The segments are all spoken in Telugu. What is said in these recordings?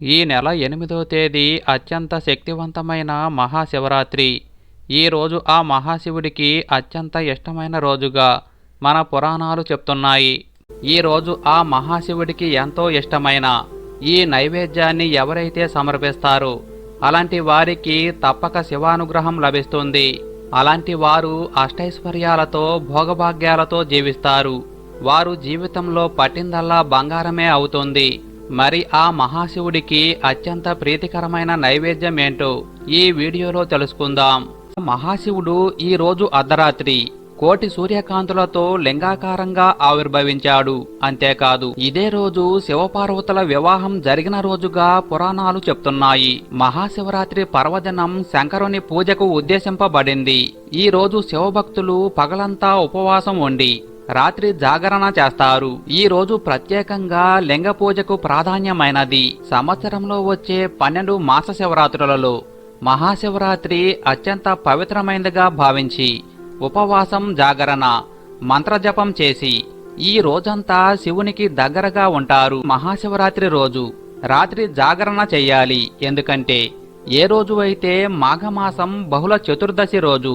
ఈ నెల ఎనిమిదో తేదీ అత్యంత శక్తివంతమైన మహాశివరాత్రి. ఈ రోజు ఆ మహాశివుడికి అత్యంత ఇష్టమైన రోజుగా మన పురాణాలు చెప్తున్నాయి. ఈ రోజు ఆ మహాశివుడికి ఎంతో ఇష్టమైన ఈ నైవేద్యాన్ని ఎవరైతే సమర్పిస్తారో అలాంటి వారికి తప్పక శివానుగ్రహం లభిస్తుంది. అలాంటి వారు అష్టైశ్వర్యాలతో భోగభాగ్యాలతో జీవిస్తారు. వారు జీవితంలో పట్టిందల్లా బంగారమే అవుతుంది. మరి ఆ మహాశివుడికి అత్యంత ప్రీతికరమైన నైవేద్యం ఏంటో ఈ వీడియోలో తెలుసుకుందాం. మహాశివుడు ఈ రోజు అర్ధరాత్రి కోటి సూర్యకాంతులతో లింగాకారంగా ఆవిర్భవించాడు. అంతేకాదు ఇదే రోజు శివపార్వతుల వివాహం జరిగిన రోజుగా పురాణాలు చెప్తున్నాయి. మహాశివరాత్రి పర్వదినం శంకరుని పూజకు ఉద్దేశింపబడింది. ఈ రోజు శివభక్తులు పగలంతా ఉపవాసం ఉండి రాత్రి జాగరణ చేస్తారు. ఈ రోజు ప్రత్యేకంగా లింగ పూజకు ప్రాధాన్యమైనది. సంవత్సరంలో వచ్చే పన్నెండు మాస శివరాత్రులలో మహాశివరాత్రి అత్యంత పవిత్రమైనదిగా భావించి ఉపవాసం జాగరణ మంత్రజపం చేసి ఈ రోజంతా శివునికి దగ్గరగా ఉంటారు మహాశివరాత్రి రోజు. రాత్రి జాగరణ చెయ్యాలి ఎందుకంటే ఏ రోజు అయితే మాఘమాసం బహుళ చతుర్దశి రోజు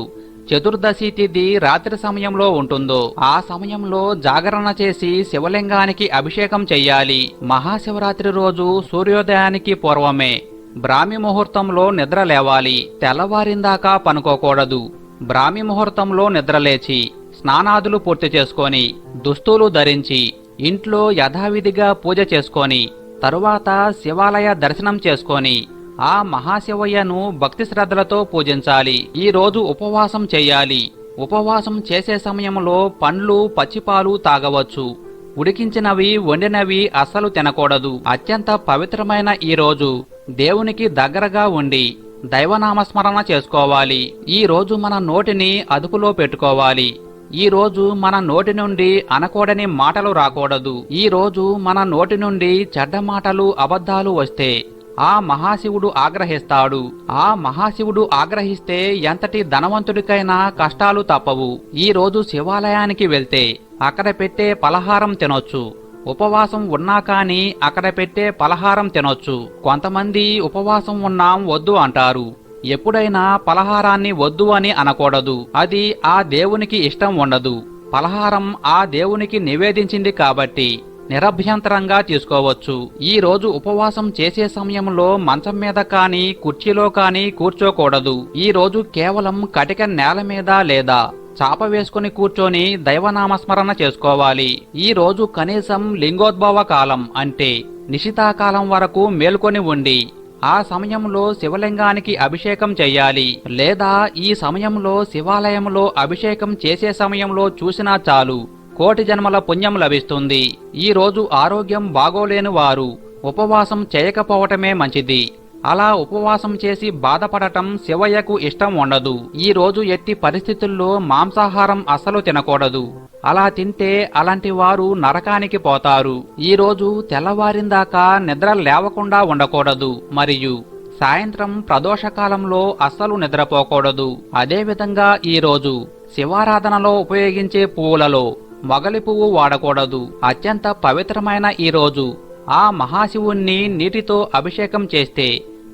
చతుర్దశి తిథి రాత్రి సమయంలో ఉంటుందో ఆ సమయంలో జాగరణ చేసి శివలింగానికి అభిషేకం చెయ్యాలి. మహాశివరాత్రి రోజు సూర్యోదయానికి పూర్వమే. బ్రాహ్మి ముహూర్తంలో నిద్ర లేవాలి. తెల్లవారిందాకా పనుకోకూడదు. బ్రాహ్మి ముహూర్తంలో నిద్రలేచి స్నానాదులు పూర్తి చేసుకొని దుస్తులు ధరించి ఇంట్లో యథావిధిగా పూజ చేసుకొని తరువాత శివాలయ దర్శనం చేసుకొని ఆ మహాశివయ్యను భక్తి శ్రద్ధలతో పూజించాలి. ఈ రోజు ఉపవాసం చేయాలి. ఉపవాసం చేసే సమయంలో పండ్లు పచ్చిపాలు తాగవచ్చు. ఉడికించినవి వండినవి అస్సలు తినకూడదు. అత్యంత పవిత్రమైన ఈ రోజు. దేవునికి దగ్గరగా ఉండి దైవనామస్మరణ చేసుకోవాలి. ఈ రోజు మన నోటిని అదుపులో పెట్టుకోవాలి. ఈ రోజు మన నోటి నుండి అనకూడని మాటలు రాకూడదు. ఈ రోజు మన నోటి నుండి చెడ్డ మాటలు అబద్ధాలు వస్తే ఆ మహాశివుడు ఆగ్రహిస్తాడు. ఆ మహాశివుడు ఆగ్రహిస్తే ఎంతటి ధనవంతుడికైనా కష్టాలు తప్పవు. ఈ రోజు శివాలయానికి వెళ్తే అక్కడ పెట్టే పలహారం తినొచ్చు. ఉపవాసం ఉన్నా కానీ అక్కడ పెట్టే పలహారం తినొచ్చు. కొంతమంది ఉపవాసం ఉన్నాం వద్దు అంటారు. ఎప్పుడైనా పలహారాన్ని వద్దు అని అనకూడదు. అది ఆ దేవునికి ఇష్టం ఉండదు. పలహారం ఆ దేవునికి నివేదించింది కాబట్టి నిరభ్యంతరంగా తీసుకోవచ్చు ఈ రోజు ఉపవాసం చేసే సమయంలో మంచం మీద కానీ కుర్చీలో కానీ కూర్చోకూడదు. ఈ రోజు కేవలం కటిక నేల మీద లేదా చాప వేసుకుని కూర్చొని దైవనామస్మరణ చేసుకోవాలి. ఈ రోజు కనీసం లింగోద్భవ కాలం అంటే నిశితాకాలం వరకు మేల్కొని ఉండి ఆ సమయంలో శివలింగానికి అభిషేకం చెయ్యాలి. లేదా ఈ సమయంలో శివాలయంలో అభిషేకం చేసే సమయంలో చూసినా చాలు. కోటి జన్మల పుణ్యం లభిస్తుంది. ఈ రోజు ఆరోగ్యం బాగోలేని వారు ఉపవాసం చేయకపోవటమే మంచిది. అలా ఉపవాసం చేసి బాధపడటం శివయ్యకు ఇష్టం ఉండదు. ఈ రోజు ఎట్టి పరిస్థితుల్లో మాంసాహారం అస్సలు తినకూడదు. అలా తింటే అలాంటి వారు నరకానికి పోతారు. ఈ రోజు తెల్లవారిందాకా నిద్ర లేవకుండా ఉండకూడదు. మరియు సాయంత్రం ప్రదోషకాలంలో అస్సలు నిద్రపోకూడదు. అదేవిధంగా ఈ రోజు శివారాధనలో ఉపయోగించే పువ్వులలో మొగలి పువ్వు వాడకూడదు. అత్యంత పవిత్రమైన ఈ రోజు. ఆ మహాశివుణ్ణి నీటితో అభిషేకం చేస్తే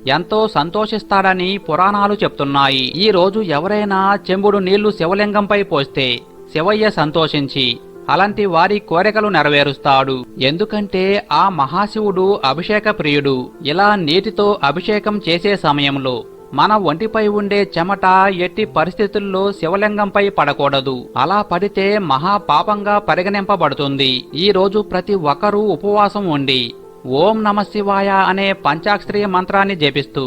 ఎంతో సంతోషిస్తాడని పురాణాలు చెప్తున్నాయి. ఈ రోజు ఎవరైనా చెంబుడు నీళ్ళు శివలింగంపై పోస్తే శివయ్య సంతోషించి అలాంటి వారి కోరికలు నెరవేరుస్తాడు. ఎందుకంటే ఆ మహాశివుడు అభిషేక ప్రియుడు ఇలా నీటితో అభిషేకం చేసే సమయంలో మన ఒంటిపై ఉండే చెమట ఎట్టి పరిస్థితుల్లో శివలింగంపై పడకూడదు. అలా పడితే మహా పాపంగా పరిగణింపబడుతుంది. ఈ రోజు ప్రతి ఒక్కరూ ఉపవాసం ఉండి ఓం నమ శివాయ అనే పంచాక్షరీయ మంత్రాన్ని జపిస్తూ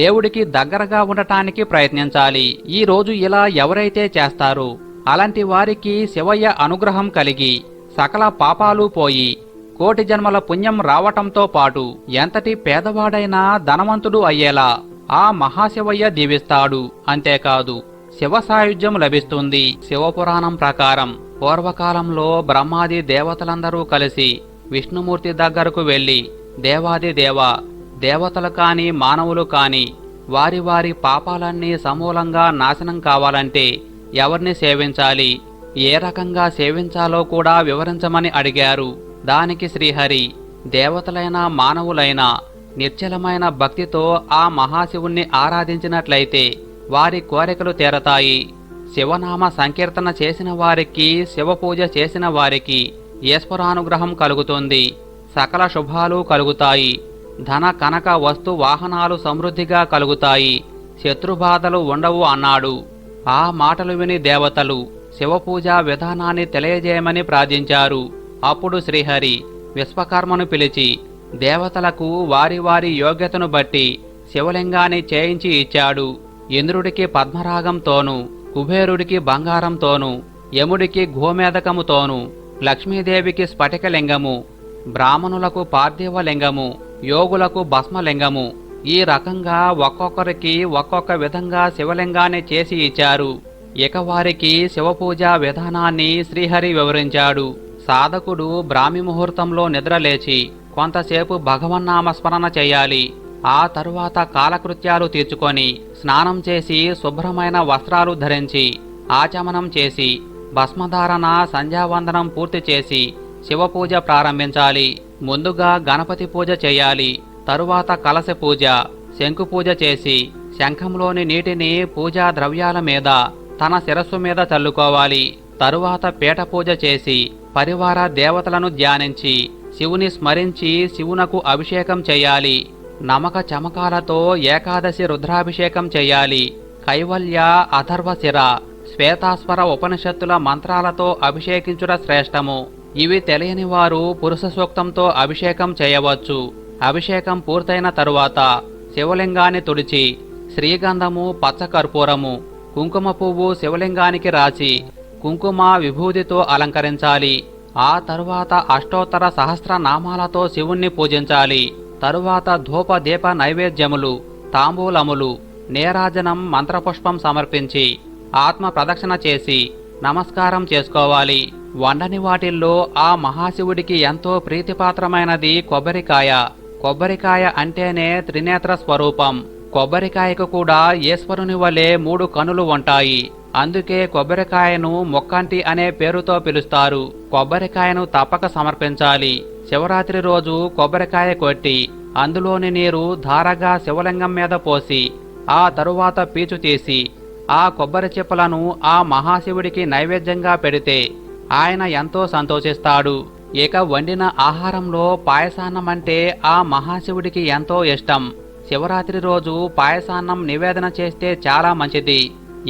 దేవుడికి దగ్గరగా ఉండటానికి ప్రయత్నించాలి. ఈ రోజు ఇలా ఎవరైతే చేస్తారో అలాంటి వారికి శివయ్య అనుగ్రహం కలిగి సకల పాపాలు పోయి కోటి జన్మల పుణ్యం రావటంతో పాటు ఎంతటి పేదవాడైనా ధనవంతుడు అయ్యేలా ఆ మహాశివయ్య దీవిస్తాడు. అంతేకాదు శివ సాయుధ్యం లభిస్తుంది. శివపురాణం ప్రకారం పూర్వకాలంలో బ్రహ్మాది దేవతలందరూ కలిసి విష్ణుమూర్తి దగ్గరకు వెళ్ళి దేవాది దేవ దేవతలు కాని మానవులు కాని వారి వారి పాపాలన్నీ సమూలంగా నాశనం కావాలంటే ఎవరిని సేవించాలి? ఏ రకంగా సేవించాలో కూడా వివరించమని అడిగారు. దానికి శ్రీహరి దేవతలైన మానవులైన నిర్చలమైన భక్తితో ఆ మహాశివుణ్ణి ఆరాధించినట్లయితే వారి కోరికలు తీరతాయి. శివనామ సంకీర్తన చేసిన వారికి శివపూజ చేసిన వారికి ఈశ్వరానుగ్రహం కలుగుతుంది. సకల శుభాలు కలుగుతాయి. ధన కనక వస్తు వాహనాలు సమృద్ధిగా కలుగుతాయి. శత్రుబాధలు ఉండవు అన్నాడు. ఆ మాటలు విని దేవతలు శివపూజ విధానాన్ని తెలియజేయమని ప్రార్థించారు. అప్పుడు శ్రీహరి విశ్వకర్మను పిలిచి దేవతలకు వారి వారి యోగ్యతను బట్టి శివలింగాన్ని చేయించి ఇచ్చాడు. ఇంద్రుడికి పద్మరాగంతోనూ కుబేరుడికి బంగారంతోనూ యముడికి గోమేదకముతోనూ లక్ష్మీదేవికి స్ఫటికలింగము బ్రాహ్మణులకు పార్థివలింగము యోగులకు భస్మలింగము ఈ రకంగా ఒక్కొక్కరికి ఒక్కొక్క విధంగా శివలింగాన్ని చేసి ఇచ్చారు. ఇక వారికి శివపూజ విధానాన్ని శ్రీహరి వివరించాడు. సాధకుడు బ్రాహ్మి ముహూర్తంలో నిద్రలేచి కొంతసేపు భగవన్నామస్మరణ చేయాలి. ఆ తరువాత కాలకృత్యాలు తీర్చుకొని స్నానం చేసి శుభ్రమైన వస్త్రాలు ధరించి ఆచమనం చేసి భస్మధారణ సంధ్యావందనం పూర్తి చేసి శివపూజ ప్రారంభించాలి. ముందుగా గణపతి పూజ చేయాలి. తరువాత కలశ పూజ శంకు పూజ చేసి శంఖంలోని నీటిని పూజా ద్రవ్యాల మీద తన శిరస్సు మీద చల్లుకోవాలి. తరువాత పీఠ పూజ చేసి పరివార దేవతలను ధ్యానించి శివుని స్మరించి శివునకు అభిషేకం చేయాలి. నమక చమకాలతో ఏకాదశి రుద్రాభిషేకం చేయాలి. కైవల్య అథర్వశిర శ్వేతాస్వర ఉపనిషత్తుల మంత్రాలతో అభిషేకించుట శ్రేష్టము. ఇవి తెలియని వారు పురుష సూక్తంతో అభిషేకం చేయవచ్చు. అభిషేకం పూర్తయిన తరువాత శివలింగాన్ని తుడిచి శ్రీగంధము పచ్చకర్పూరము కుంకుమ పువ్వు శివలింగానికి రాసి కుంకుమ విభూతితో అలంకరించాలి. ఆ తరువాత అష్టోత్తర సహస్ర నామాలతో శివుణ్ణి పూజించాలి. తరువాత ధూప దీప నైవేద్యములు తాంబూలములు నేరాజనం మంత్రపుష్పం సమర్పించి ఆత్మ ప్రదక్షిణ చేసి నమస్కారం చేసుకోవాలి. వండని వాటిల్లో ఆ మహాశివుడికి ఎంతో ప్రీతిపాత్రమైనది కొబ్బరికాయ. కొబ్బరికాయ అంటేనే త్రినేత్ర స్వరూపం. కొబ్బరికాయకు కూడా ఈశ్వరుని వలె మూడు కనులు ఉంటాయి. అందుకే కొబ్బరికాయను మొక్కంటి అనే పేరుతో పిలుస్తారు. కొబ్బరికాయను తప్పక సమర్పించాలి. శివరాత్రి రోజు కొబ్బరికాయ కొట్టి అందులోని నీరు ధారగా శివలింగం మీద పోసి ఆ తరువాత పీచు తీసి ఆ కొబ్బరి చిప్పలను ఆ మహాశివుడికి నైవేద్యంగా పెడితే ఆయన ఎంతో సంతోషిస్తాడు. ఇక వండిన ఆహారంలో పాయసాన్నం అంటే ఆ మహాశివుడికి ఎంతో ఇష్టం. శివరాత్రి రోజు పాయసాన్నం నివేదన చేస్తే చాలా మంచిది.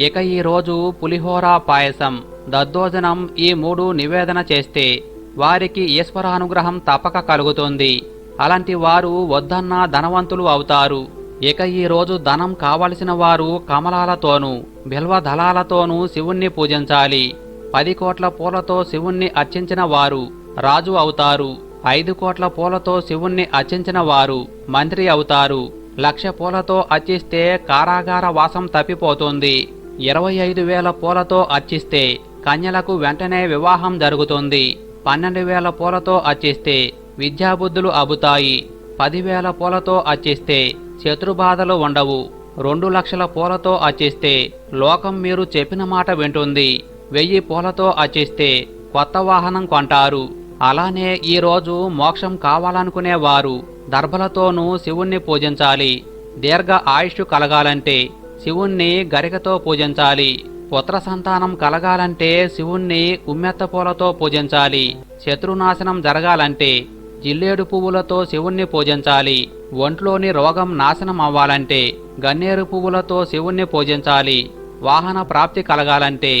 ఇక ఈ రోజు పులిహోర పాయసం. దద్దోజనం ఈ మూడు నివేదన చేస్తే వారికి ఈశ్వరానుగ్రహం తప్పక కలుగుతుంది. అలాంటి వారు వద్దన్న ధనవంతులు అవుతారు. ఇక ఈ రోజు ధనం కావలసిన వారు కమలాలతోనూ బిల్వ దళాలతోనూ శివుణ్ణి పూజించాలి. పది కోట్ల పూలతో శివుణ్ణి అర్చించిన వారు రాజు అవుతారు. ఐదు కోట్ల పూలతో శివుణ్ణి అర్చించిన వారు మంత్రి అవుతారు. లక్ష పూలతో అర్చిస్తే కారాగార వాసం తప్పిపోతుంది. ఇరవై ఐదు వేల పూలతో అర్చిస్తే కన్యలకు వెంటనే వివాహం జరుగుతుంది. పన్నెండు వేల పూలతో అర్చిస్తే విద్యాబుద్ధులు అబుతాయి. పదివేల పూలతో అర్చిస్తే శత్రుబాధలు ఉండవు. రెండు లక్షల పూలతో అర్చిస్తే లోకం మీరు చెప్పిన మాట వింటుంది. వెయ్యి పూలతో అర్చిస్తే కొత్త వాహనం కొంటారు. అలానే ఈ రోజు మోక్షం కావాలనుకునేవారు దర్భలతోనూ శివుణ్ణి పూజించాలి. దీర్ఘ ఆయుష్ కలగాలంటే శివుణ్ణి గరికతో పూజించాలి. పుత్ర సంతానం కలగాలంటే శివుణ్ణి ఉమ్మెత్త పూలతో పూజించాలి. శత్రునాశనం జరగాలంటే జిల్లేడు పువ్వులతో శివుణ్ణి పూజించాలి. ఒంట్లోని రోగం నాశనం అవ్వాలంటే గన్నేరు పువ్వులతో శివుణ్ణి పూజించాలి. వాహన ప్రాప్తి కలగాలంటే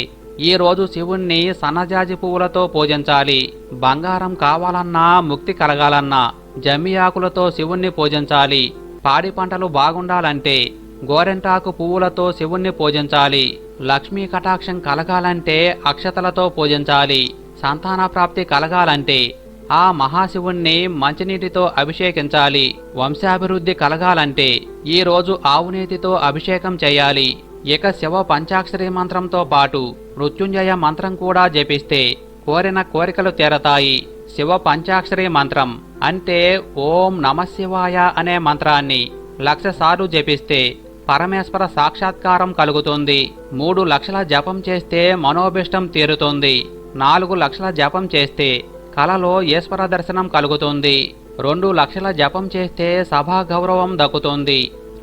ఈ రోజు శివుణ్ణి సన్నజాజి పువ్వులతో పూజించాలి. బంగారం కావాలన్నా ముక్తి కలగాలన్నా జమ్మి ఆకులతో శివుణ్ణి పూజించాలి. పాడి పంటలు బాగుండాలంటే గోరెంటాకు పువ్వులతో శివుణ్ణి పూజించాలి. లక్ష్మీ కటాక్షం కలగాలంటే అక్షతలతో పూజించాలి. సంతాన ప్రాప్తి కలగాలంటే ఆ మహాశివుణ్ణి మంచినీటితో అభిషేకించాలి. వంశాభివృద్ధి కలగాలంటే ఈరోజు ఆవునీతితో అభిషేకం చేయాలి. ఇక శివ పంచాక్షరి మంత్రంతో పాటు మృత్యుంజయ మంత్రం కూడా జపిస్తే కోరిన కోరికలు తీరతాయి. శివ పంచాక్షరి మంత్రం అంటే ఓం నమశివాయ అనే మంత్రాన్ని లక్ష సార్లు జపిస్తే పరమేశ్వర సాక్షాత్కారం కలుగుతుంది. మూడు లక్షల జపం చేస్తే మనోభిష్టం తీరుతుంది. నాలుగు లక్షల జపం చేస్తే కలలో ఈశ్వర దర్శనం కలుగుతుంది. రెండు లక్షల జపం చేస్తే సభా గౌరవం దక్కుతుంది.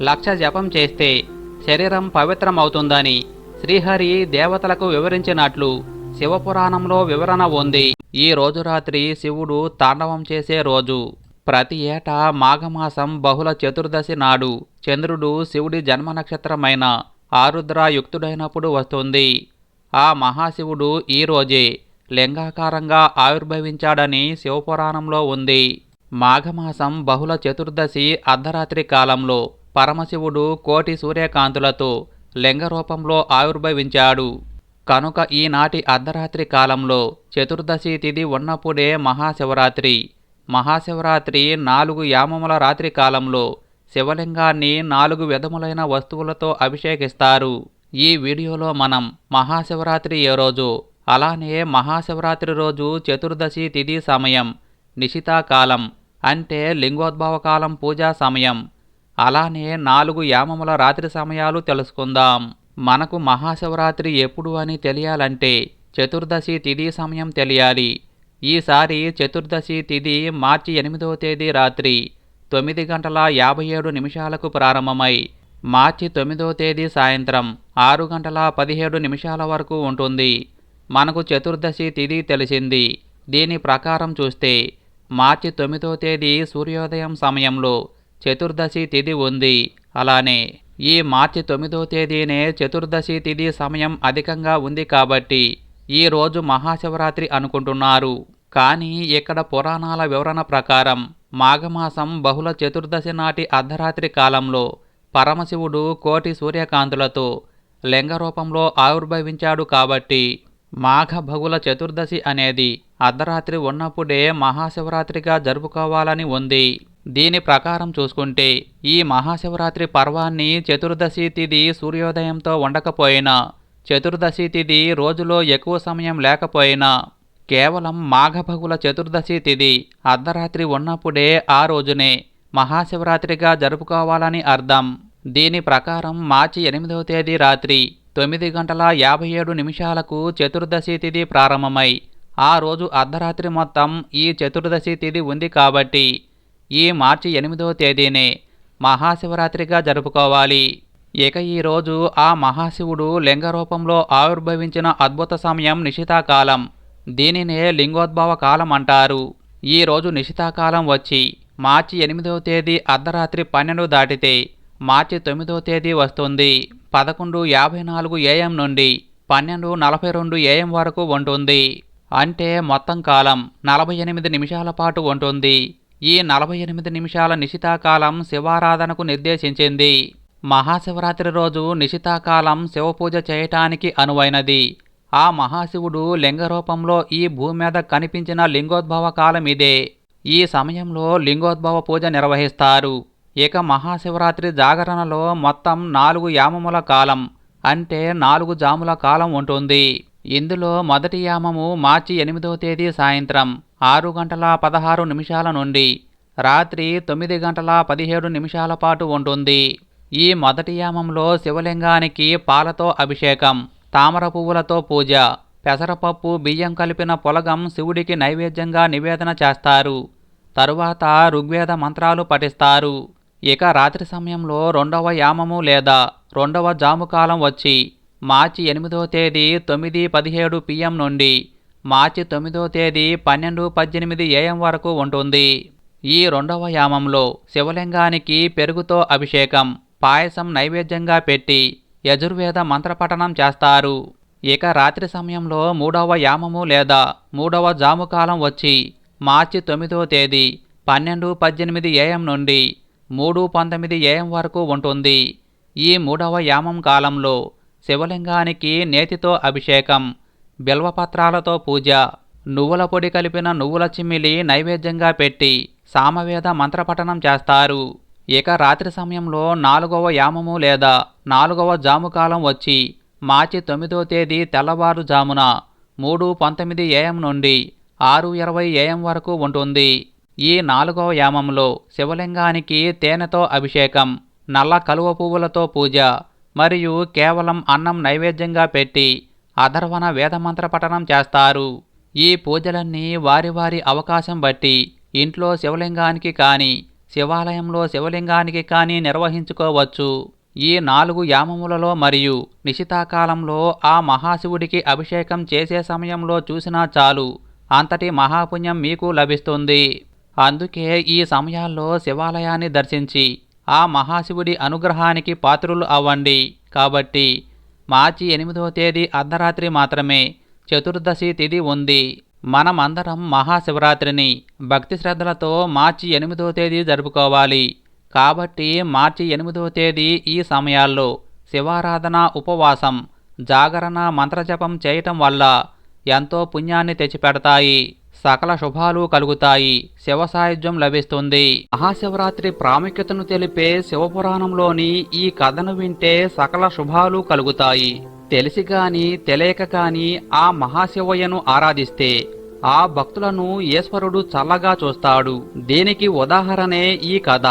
లక్ష జపం చేస్తే శరీరం పవిత్రమవుతుందని శ్రీహరి దేవతలకు వివరించినట్లు శివపురాణంలో వివరణ ఉంది. ఈ రోజు రాత్రి శివుడు తాండవం చేసే రోజు. ప్రతి ఏటా మాఘమాసం బహుళ చతుర్దశి నాడు చంద్రుడు శివుడి జన్మ నక్షత్రమైన ఆరుద్ర యుక్తుడైనప్పుడు వస్తుంది. ఆ మహాశివుడు ఈ రోజే లింగాకారంగా ఆవిర్భవించాడని శివపురాణంలో ఉంది. మాఘమాసం బహుళ చతుర్దశి అర్ధరాత్రి కాలంలో పరమశివుడు కోటి సూర్యకాంతులతో లింగ రూపంలో ఆవిర్భవించాడు. కనుక ఈనాటి అర్ధరాత్రి కాలంలో చతుర్దశి తిథి ఉన్నప్పుడే మహాశివరాత్రి మహాశివరాత్రి నాలుగు యామముల రాత్రి కాలంలో శివలింగాన్ని నాలుగు విధములైన వస్తువులతో అభిషేకిస్తారు. ఈ వీడియోలో మనం మహాశివరాత్రి ఏ రోజు అలానే మహాశివరాత్రి రోజు చతుర్దశి తిథి సమయం నిశితాకాలం అంటే లింగోద్భవ కాలం పూజా సమయం అలానే నాలుగు యామముల రాత్రి సమయాలు తెలుసుకుందాం. మనకు మహాశివరాత్రి ఎప్పుడు అని తెలియాలంటే చతుర్దశి తిథి సమయం తెలియాలి. ఈసారి చతుర్దశి తిథి మార్చి ఎనిమిదవ తేదీ రాత్రి తొమ్మిది గంటల యాభై ఏడు నిమిషాలకు ప్రారంభమై మార్చి తొమ్మిదవ తేదీ సాయంత్రం ఆరు గంటల పదిహేడు నిమిషాల వరకు ఉంటుంది. మనకు చతుర్దశి తిథి తెలిసింది. దీని ప్రకారం చూస్తే మార్చి తొమ్మిదో తేదీ సూర్యోదయం సమయంలో చతుర్దశి తిథి ఉంది. అలానే ఈ మార్చి తొమ్మిదో తేదీనే చతుర్దశి తిథి సమయం అధికంగా ఉంది కాబట్టి ఈ రోజు మహాశివరాత్రి అనుకుంటున్నారు. కానీ ఇక్కడ పురాణాల వివరణ ప్రకారం మాఘమాసం బహుళ చతుర్దశి నాటి అర్ధరాత్రి కాలంలో పరమశివుడు కోటి సూర్యకాంతులతో లింగ రూపంలో ఆవిర్భవించాడు కాబట్టి మాఘ బహుళ చతుర్దశి అనేది అర్ధరాత్రి ఉన్నప్పుడే మహాశివరాత్రిగా జరుపుకోవాలని ఉంది. దీని ప్రకారం చూసుకుంటే ఈ మహాశివరాత్రి పర్వాన్ని చతుర్దశి తిథి సూర్యోదయంతో ఉండకపోయినా చతుర్దశి తిథి రోజులో ఎక్కువ సమయం లేకపోయినా కేవలం మాఘభగుల చతుర్దశి తిథి అర్ధరాత్రి ఉన్నప్పుడే ఆ రోజునే మహాశివరాత్రిగా జరుపుకోవాలని అర్థం. దీని ప్రకారం మార్చి ఎనిమిదవ తేదీ రాత్రి తొమ్మిది గంటల యాభై ఏడు నిమిషాలకు చతుర్దశి తిథి ప్రారంభమై ఆ రోజు అర్ధరాత్రి మొత్తం ఈ చతుర్దశి తిథి ఉంది కాబట్టి ఈ మార్చి ఎనిమిదవ తేదీనే మహాశివరాత్రిగా జరుపుకోవాలి. ఇక ఈరోజు ఆ మహాశివుడు లింగ రూపంలో ఆవిర్భవించిన అద్భుత సమయం నిశితాకాలం. దీనినే లింగోద్భవ కాలం అంటారు ఈ రోజు నిశితాకాలం వచ్చి మార్చి ఎనిమిదవ తేదీ అర్ధరాత్రి పన్నెండు దాటితే మార్చి తొమ్మిదవ తేదీ వస్తుంది. పదకొండు యాభై నాలుగు ఏఎం నుండి పన్నెండు నలభై రెండు ఏఎం వరకు ఉంటుంది. అంటే మొత్తం కాలం నలభై ఎనిమిది నిమిషాల పాటు ఉంటుంది. ఈ నలభై ఎనిమిది నిమిషాల నిశితాకాలం శివారాధనకు నిర్దేశించింది. మహాశివరాత్రి రోజు నిశితాకాలం శివపూజ చేయటానికి అనువైనది. ఆ మహాశివుడు లింగ రూపంలో ఈ భూమి మీద కనిపించిన లింగోద్భవ కాలం ఇదే. ఈ సమయంలో లింగోద్భవ పూజ నిర్వహిస్తారు. ఇక మహాశివరాత్రి జాగరణలో మొత్తం నాలుగు యామముల కాలం అంటే నాలుగు జాముల కాలం ఉంటుంది. ఇందులో మొదటి యామము మార్చి ఎనిమిదవ తేదీ సాయంత్రం ఆరు గంటల పదహారు నిమిషాల నుండి రాత్రి తొమ్మిది గంటల పదిహేడు నిమిషాల పాటు ఉంటుంది. ఈ మొదటి యామంలో శివలింగానికి పాలతో అభిషేకం తామర పువ్వులతో పూజ. పెసరపప్పు బియ్యం కలిపిన పొలగం శివుడికి నైవేద్యంగా నివేదన చేస్తారు. తరువాత ఋగ్వేద మంత్రాలు పఠిస్తారు. ఇక రాత్రి సమయంలో రెండవ యామము లేదా రెండవ జాముకాలం వచ్చి మార్చి ఎనిమిదో తేదీ తొమ్మిది పదిహేడు పిఎం నుండి మార్చి తొమ్మిదో తేదీ పన్నెండు పద్దెనిమిది ఏఎం వరకు ఉంటుంది. ఈ రెండవ యామంలో శివలింగానికి పెరుగుతో అభిషేకం పాయసం నైవేద్యంగా పెట్టి యజుర్వేద మంత్రపఠనం చేస్తారు. ఇక రాత్రి సమయంలో మూడవ యామము లేదా మూడవ జాముకాలం వచ్చి మార్చి తొమ్మిదో తేదీ పన్నెండు పద్దెనిమిది ఏఎం నుండి మూడు పంతొమ్మిది ఏఎం వరకు ఉంటుంది. ఈ మూడవ యామం కాలంలో శివలింగానికి నేతితో అభిషేకం బిల్వపత్రాలతో పూజ నువ్వుల పొడి కలిపిన నువ్వుల చిమ్మిలి నైవేద్యంగా పెట్టి సామవేద మంత్రపఠనం చేస్తారు. ఇక రాత్రి సమయంలో నాలుగవ యామము లేదా నాలుగవ జాముకాలం వచ్చి మార్చి తొమ్మిదో తేదీ తెల్లవారుజామున మూడు పంతొమ్మిది ఏఎం నుండి ఆరు ఇరవై ఏఎం వరకు ఉంటుంది. ఈ నాలుగవ యామంలో శివలింగానికి తేనెతో అభిషేకం నల్ల కలువ పువ్వులతో పూజ మరియు కేవలం అన్నం నైవేద్యంగా పెట్టి అధర్వణ వేదమంత్ర పఠనం చేస్తారు. ఈ పూజలన్నీ వారి వారి అవకాశం బట్టి ఇంట్లో శివలింగానికి కానీ శివాలయంలో శివలింగానికి కానీ నిర్వహించుకోవచ్చు. ఈ నాలుగు యామములలో మరియు నిశితాకాలంలో ఆ మహాశివుడికి అభిషేకం చేసే సమయంలో చూసినా చాలు. అంతటి మహాపుణ్యం మీకు లభిస్తుంది. అందుకే ఈ సమయాల్లో శివాలయాన్ని దర్శించి ఆ మహాశివుడి అనుగ్రహానికి పాత్రులు అవ్వండి. కాబట్టి మార్చి ఎనిమిదవ తేదీ అర్ధరాత్రి మాత్రమే చతుర్దశి తిథి ఉంది. మనమందరం మహాశివరాత్రిని భక్తి శ్రద్ధలతో మార్చి ఎనిమిదో తేదీ జరుపుకోవాలి. కాబట్టి మార్చి ఎనిమిదో తేదీ ఈ సమయాల్లో శివారాధన ఉపవాసం జాగరణ మంత్రజపం చేయటం వల్ల ఎంతో పుణ్యాన్ని తెచ్చిపెడతాయి. సకల శుభాలు కలుగుతాయి. శివ సాయుధ్యం లభిస్తుంది. మహాశివరాత్రి ప్రాముఖ్యతను తెలిపే శివపురాణంలోని ఈ కథను వింటే సకల శుభాలు కలుగుతాయి. తెలిసి గాని తెలియక గాని ఆ మహాశివయ్యను ఆరాధిస్తే ఆ భక్తులను ఈశ్వరుడు చల్లగా చూస్తాడు. దీనికి ఉదాహరణే ఈ కథ.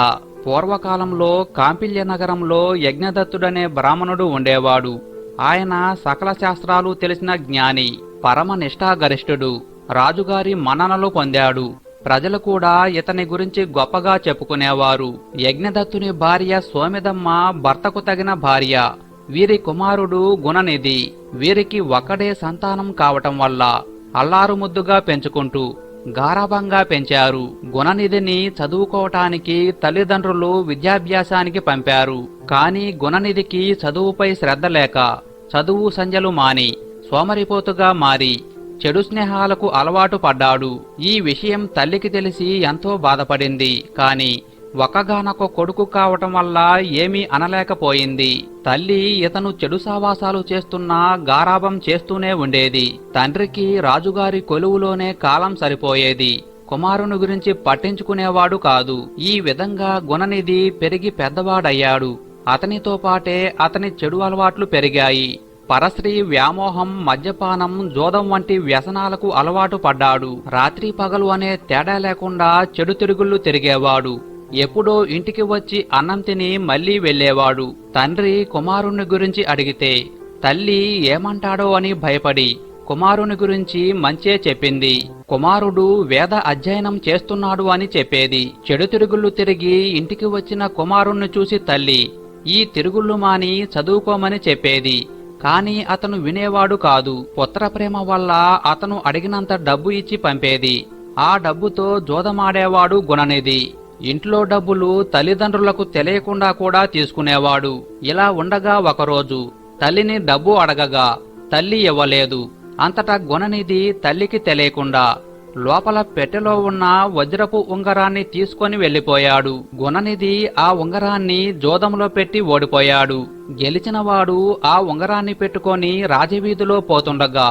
పూర్వకాలంలో కాంపిల్య నగరంలో యజ్ఞదత్తుడనే బ్రాహ్మణుడు ఉండేవాడు. ఆయన సకల శాస్త్రాలు తెలిసిన జ్ఞాని పరమ నిష్ఠాగరిష్ఠుడు. రాజుగారి మన్ననలు పొందాడు. ప్రజలు కూడా ఇతని గురించి గొప్పగా చెప్పుకునేవారు. యజ్ఞదత్తుని భార్య సోమిదమ్మ భర్తకు తగిన భార్య. వీరి కుమారుడు గుణనిధి. వీరికి ఒకడే సంతానం కావటం వల్ల అల్లారుముద్దుగా పెంచుకుంటూ గారాభంగా పెంచారు. గుణనిధిని చదువుకోవటానికి తల్లిదండ్రులు విద్యాభ్యాసానికి పంపారు. కాని గుణనిధికి చదువుపై శ్రద్ధ లేక చదువు సంజలు మాని సోమరిపోతుగా మారి చెడు స్నేహాలకు అలవాటు పడ్డాడు. ఈ విషయం తల్లికి తెలిసి ఎంతో బాధపడింది. కాని ఒకగానొక కొడుకు కావటం వల్ల ఏమీ అనలేకపోయింది. తల్లి ఇతను చెడు సావాసాలు చేస్తున్నా గారాభం చేస్తూనే ఉండేది. తండ్రికి రాజుగారి కొలువులోనే కాలం సరిపోయేది. కుమారుని గురించి పట్టించుకునేవాడు కాదు. ఈ విధంగా గుణనిధి పెరిగి పెద్దవాడయ్యాడు. అతనితో పాటే అతని చెడు అలవాట్లు పెరిగాయి. పరశ్రీ వ్యామోహం మద్యపానం జోదం వంటి వ్యసనాలకు అలవాటు పడ్డాడు. రాత్రి పగలు అనే తేడా లేకుండా చెడు తిరుగుళ్ళు తిరిగేవాడు. ఎప్పుడో ఇంటికి వచ్చి అన్నం తిని మళ్ళీ వెళ్ళేవాడు తండ్రి కుమారుణ్ణి గురించి అడిగితే తల్లి ఏమంటాడో అని భయపడి కుమారుని గురించి మంచే చెప్పింది. కుమారుడు వేద అధ్యయనం చేస్తున్నాడు అని చెప్పేది. చెడు తిరుగుళ్ళు తిరిగి ఇంటికి వచ్చిన కుమారుణ్ణి చూసి తల్లి ఈ తిరుగుళ్ళు మాని చదువుకోమని చెప్పేది. కాని అతను వినేవాడు కాదు. పుత్ర ప్రేమ వల్ల అతను అడిగినంత డబ్బు ఇచ్చి పంపేది. ఆ డబ్బుతో జోదమాడేవాడు గుణనిధి. ఇంట్లో డబ్బులు తల్లిదండ్రులకు తెలియకుండా కూడా తీసుకునేవాడు. ఇలా ఉండగా ఒకరోజు తల్లిని డబ్బు అడగగా తల్లి ఇవ్వలేదు. అంతటా గుణనిధి తల్లికి తెలియకుండా లోపల పెట్టెలో ఉన్న వజ్రపు ఉంగరాన్ని తీసుకొని వెళ్ళిపోయాడు గుణనిధి ఆ ఉంగరాన్ని జోదంలో పెట్టి ఓడిపోయాడు. గెలిచినవాడు ఆ ఉంగరాన్ని పెట్టుకొని రాజవీధిలో పోతుండగా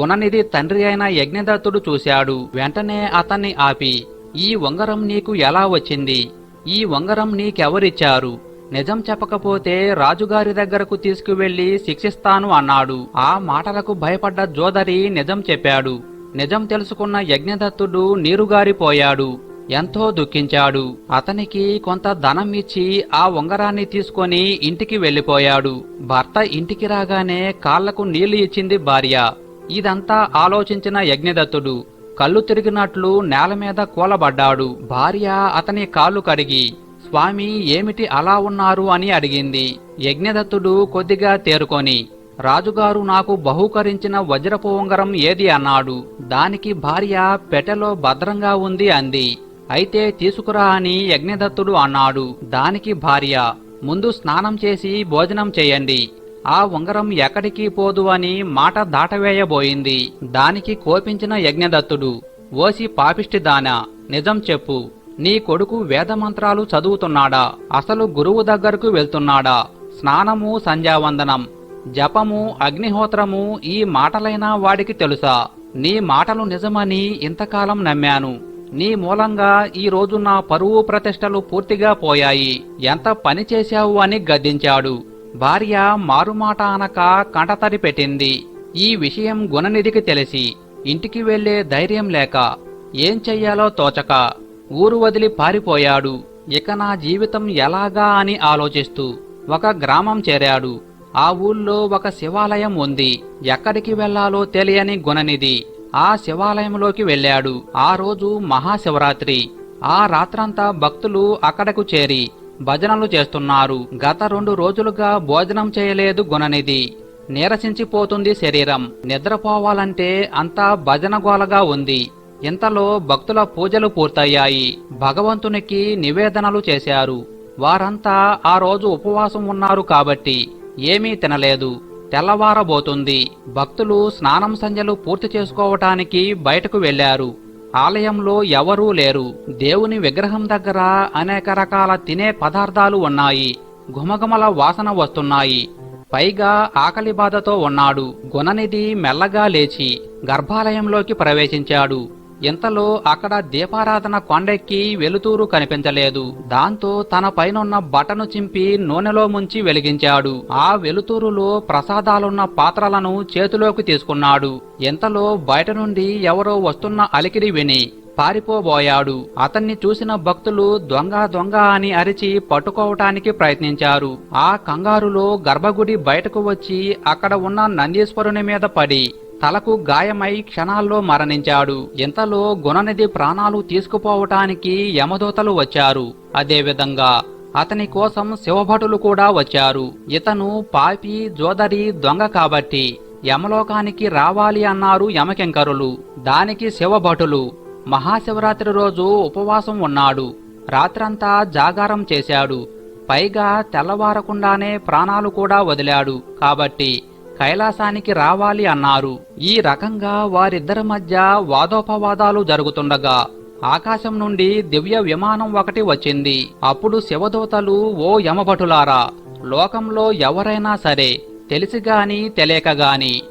గుణనిధి తండ్రి అయిన యజ్ఞదత్తుడు చూశాడు. వెంటనే అతన్ని ఆపి ఈ ఉంగరం నీకు ఎలా వచ్చింది? ఈ ఉంగరం నీకెవరిచ్చారు? నిజం చెప్పకపోతే రాజుగారి దగ్గరకు తీసుకువెళ్ళి శిక్షిస్తాను అన్నాడు. ఆ మాటలకు భయపడ్డ జోదరి నిజం చెప్పాడు. నిజం తెలుసుకున్న యజ్ఞదత్తుడు నీరుగారిపోయాడు. ఎంతో దుఃఖించాడు. అతనికి కొంత ధనం ఇచ్చి ఆ ఉంగరాన్ని తీసుకొని ఇంటికి వెళ్ళిపోయాడు భర్త ఇంటికి రాగానే కాళ్ళకు నీళ్ళు ఇచ్చింది భార్య. ఇదంతా ఆలోచించిన యజ్ఞదత్తుడు. కళ్ళు తిరిగినట్లు నేల మీద కూలబడ్డాడు. భార్య అతని కాళ్ళు కడిగి స్వామి ఏమిటి అలా ఉన్నారు? అని అడిగింది. యజ్ఞదత్తుడు కొద్దిగా తేరుకొని రాజుగారు నాకు బహూకరించిన వజ్రపు ఉంగరం ఏది? అన్నాడు. దానికి భార్య పెట్టెలో భద్రంగా ఉంది అంది. అయితే తీసుకురా అని యజ్ఞదత్తుడు అన్నాడు. దానికి భార్య ముందు స్నానం చేసి భోజనం చేయండి. ఆ ఉంగరం ఎక్కడికి పోదు అని మాట దాటవేయబోయింది. దానికి కోపించిన యజ్ఞదత్తుడు ఓసి పాపిష్టి దానా నిజం చెప్పు. నీ కొడుకు వేదమంత్రాలు చదువుతున్నాడా? అసలు గురువు దగ్గరకు వెళ్తున్నాడా? స్నానము సంధ్యావందనం జపము అగ్నిహోత్రము ఈ మాటలైనా వాడికి తెలుసా? నీ మాటలు నిజమని ఇంతకాలం నమ్మాను. నీ మూలంగా ఈ రోజు నా పరువు ప్రతిష్టలు పూర్తిగా పోయాయి. ఎంత పని చేశావు అని గద్దించాడు. భార్య మారుమాట అనక కంటతడి పెట్టింది. ఈ విషయం గుణనిధికి తెలిసి ఇంటికి వెళ్ళే ధైర్యం లేక ఏం చెయ్యాలో తోచక ఊరు వదిలి పారిపోయాడు. ఇక నా జీవితం ఎలాగా అని ఆలోచిస్తూ ఒక గ్రామం చేరాడు. ఆ ఊళ్ళో ఒక శివాలయం ఉంది. ఎక్కడికి వెళ్ళాలో తెలియని గుణనిధి ఆ శివాలయంలోకి వెళ్ళాడు. ఆ రోజు మహాశివరాత్రి. ఆ రాత్రంతా భక్తులు అక్కడకు చేరి భజనలు చేస్తున్నారు. గత రెండు రోజులుగా భోజనం చేయలేదు గుణనిధి. నీరసించిపోతుంది శరీరం. నిద్రపోవాలంటే అంతా భజనగోలగా ఉంది. ఇంతలో భక్తుల పూజలు పూర్తయ్యాయి. భగవంతునికి నివేదనలు చేశారు. వారంతా ఆ రోజు ఉపవాసం ఉన్నారు కాబట్టి ఏమీ తినలేదు. తెల్లవారబోతుంది. భక్తులు స్నానం సంజలు పూర్తి చేసుకోవటానికి బయటకు వెళ్ళారు ఆలయంలో ఎవరూ లేరు. దేవుని విగ్రహం దగ్గర అనేక రకాల తినే పదార్థాలు ఉన్నాయి. ఘుమఘుమల వాసన వస్తున్నాయి. పైగా ఆకలి బాధతో ఉన్నాడు. గుణనిధి మెల్లగా లేచి గర్భాలయంలోకి ప్రవేశించాడు. ఇంతలో అక్కడ దీపారాధన కొండెక్కి వెలుతూరు కనిపించలేదు. దాంతో తన పైనున్న బటను చింపి నూనెలో ముంచి వెలిగించాడు. ఆ వెలుతూరులో ప్రసాదాలున్న పాత్రలను చేతిలోకి తీసుకున్నాడు. ఇంతలో బయట నుండి ఎవరో వస్తున్న అలికిడి విని పారిపోబోయాడు. అతన్ని చూసిన భక్తులు దొంగ దొంగ అని అరిచి పట్టుకోవటానికి ప్రయత్నించారు. ఆ కంగారులో గర్భగుడి బయటకు వచ్చి అక్కడ ఉన్న నందీశ్వరుని మీద పడి తలకు గాయమై క్షణాల్లో మరణించాడు. ఇంతలో గుణనిధి ప్రాణాలు తీసుకుపోవటానికి యమదూతలు వచ్చారు. అదేవిధంగా అతని కోసం శివభటులు కూడా వచ్చారు. ఇతను పాపి జోదరి దొంగ కాబట్టి యమలోకానికి రావాలి అన్నారు యమకింకరులు. దానికి శివభటులు మహాశివరాత్రి రోజు ఉపవాసం ఉన్నాడు. రాత్రంతా జాగారం చేశాడు. పైగా తెల్లవారకుండానే ప్రాణాలు కూడా వదిలాడు. కాబట్టి కైలాసానికి రావాలి అన్నారు. ఈ రకంగా వారిద్దరి మధ్య వాదోపవాదాలు జరుగుతుండగా ఆకాశం నుండి దివ్య విమానం ఒకటి వచ్చింది. అప్పుడు శివదూతలు ఓ యమభటులారా లోకంలో ఎవరైనా సరే తెలిసి తెలియకగాని తెలియక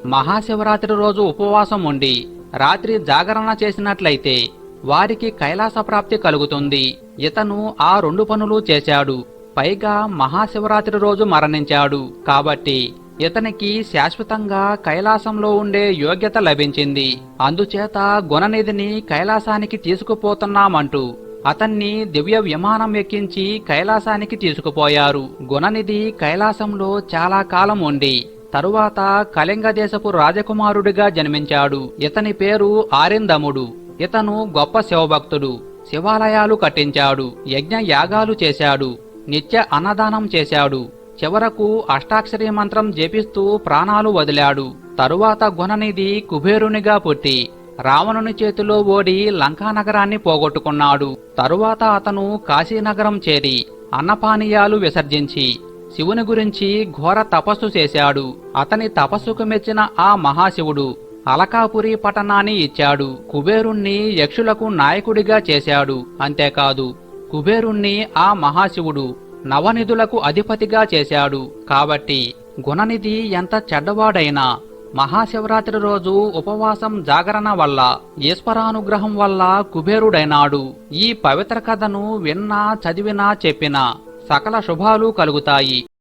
మహాశివరాత్రి రోజు ఉపవాసం ఉండి రాత్రి జాగరణ చేసినట్లయితే వారికి కైలాస ప్రాప్తి కలుగుతుంది. ఇతను ఆ రెండు పనులు చేశాడు. పైగా మహాశివరాత్రి రోజు మరణించాడు. కాబట్టి ఇతనికి శాశ్వతంగా కైలాసంలో ఉండే యోగ్యత లభించింది. అందుచేత గుణనిధిని కైలాసానికి తీసుకుపోతున్నామంటూ అతన్ని దివ్య విమానం ఎక్కించి కైలాసానికి తీసుకుపోయారు. గుణనిధి కైలాసంలో చాలా కాలం ఉండి తరువాత కళింగ దేశపు రాజకుమారుడిగా జన్మించాడు. ఇతని పేరు ఆరిందముడు. ఇతను గొప్ప శివభక్తుడు. శివాలయాలు కట్టించాడు. యజ్ఞ యాగాలు చేశాడు. నిత్య అన్నదానం చేశాడు. చివరకు అష్టాక్షరి మంత్రం జపిస్తూ ప్రాణాలు వదిలాడు. తరువాత గుణనిధి కుబేరునిగా పుట్టి రావణుని చేతిలో ఓడి లంకానగరాన్ని పోగొట్టుకున్నాడు. తరువాత అతను కాశీనగరం చేరి అన్నపానీయాలు విసర్జించి శివుని గురించి ఘోర తపస్సు చేశాడు. అతని తపస్సుకు మెచ్చిన ఆ మహాశివుడు అలకాపురి పట్టణాన్ని ఇచ్చాడు. కుబేరుణ్ణి యక్షులకు నాయకుడిగా చేశాడు. అంతేకాదు కుబేరుణ్ణి ఆ మహాశివుడు నవనిధులకు అధిపతిగా చేశాడు. కాబట్టి గుణనిధి ఎంత చెడ్డవాడైనా మహాశివరాత్రి రోజు ఉపవాసం జాగరణ వల్ల ఈశ్వరానుగ్రహం వల్ల కుబేరుడైనాడు. ఈ పవిత్ర కథను విన్నా చదివినా చెప్పినా సకల శుభాలు కలుగుతాయి.